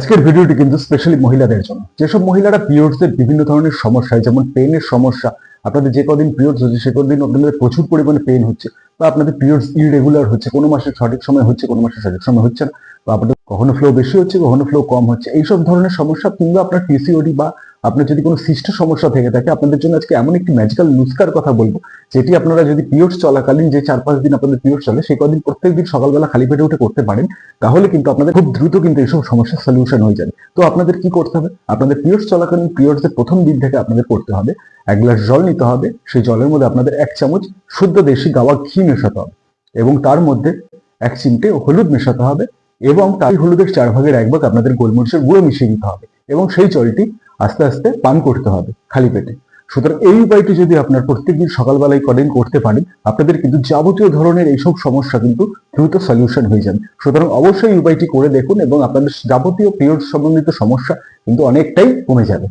আজকের ভিডিওটি কিন্তু স্পেশালি মহিলাদের জন্য। যেসব মহিলারা পিরিয়ডস এর বিভিন্ন ধরনের সমস্যা যেমন পেনের সমস্যা, আপনাদের যে কদিন পিরিয়ডস হচ্ছে, সে কদিন আপনাদের প্রচুর পরিমাণে পেন হচ্ছে, বা আপনাদের পিরিয়ডস ইরেগুলার হচ্ছে, কোনো মাসে সঠিক সময় হচ্ছে, কোনো মাসে সঠিক সময় হচ্ছে না, বা আপনাদের কখনো ফ্লো বেশি হচ্ছে, কখনো ফ্লো কম হচ্ছে, এইসব ধরনের সমস্যা কিংবা আপনার পিসিওডি বা আপনার যদি কোনো সিস্ট সমস্যা থেকে থাকে, আপনাদের জন্য আজকে এমন একটি ম্যাজিক্যাল নুস্কার কথা বলব, যেটি আপনারা যদি পিরিয়ডস চলাকালীন যে চার পাঁচ দিন আপনাদের পিরিয়ড চলে, সেই কদিন প্রত্যেক দিন সকালবেলা খালি পেটে উঠে করতে পারেন, তাহলে কিন্তু আপনাদের খুব দ্রুত কিন্তু এইসব সমস্যার সলিউশন হয়ে যাবে। তো আপনাদের কি করতে হবে? আপনাদের পিরিয়ডস চলাকালীন পিরিয়ডস এর প্রথম দিন থেকে আপনাদের করতে হবে, এক গ্লাস জল নিতে হবে, সেই জলের মধ্যে আপনাদের এক চামচ শুদ্ধ দেশি গাওয়া ঘি মেশাতে হবে এবং তার মধ্যে এক চিমটে হলুদ মেশাতে হবে এবং তাই হলুদের চার ভাগের এক ভাগ আপনাদের গোলমরিচের গুঁড়ো মিশিয়ে দিতে হবে এবং সেই জলটি আস্তে আস্তে পান করতে হবে খালি পেটে। সুতরাং এই উপায়টি যদি আপনার প্রত্যেকদিন সকালবেলায় কদিন করতে পারেন, আপনাদের কিন্তু যাবতীয় ধরনের এইসব সমস্যা কিন্তু দ্রুত সলিউশন হয়ে যাবে। সুতরাং অবশ্যই উপায়টি করে দেখুন এবং আপনাদের যাবতীয় পিরিয়ড সম্বন্ধিত সমস্যা কিন্তু অনেকটাই কমে যাবে।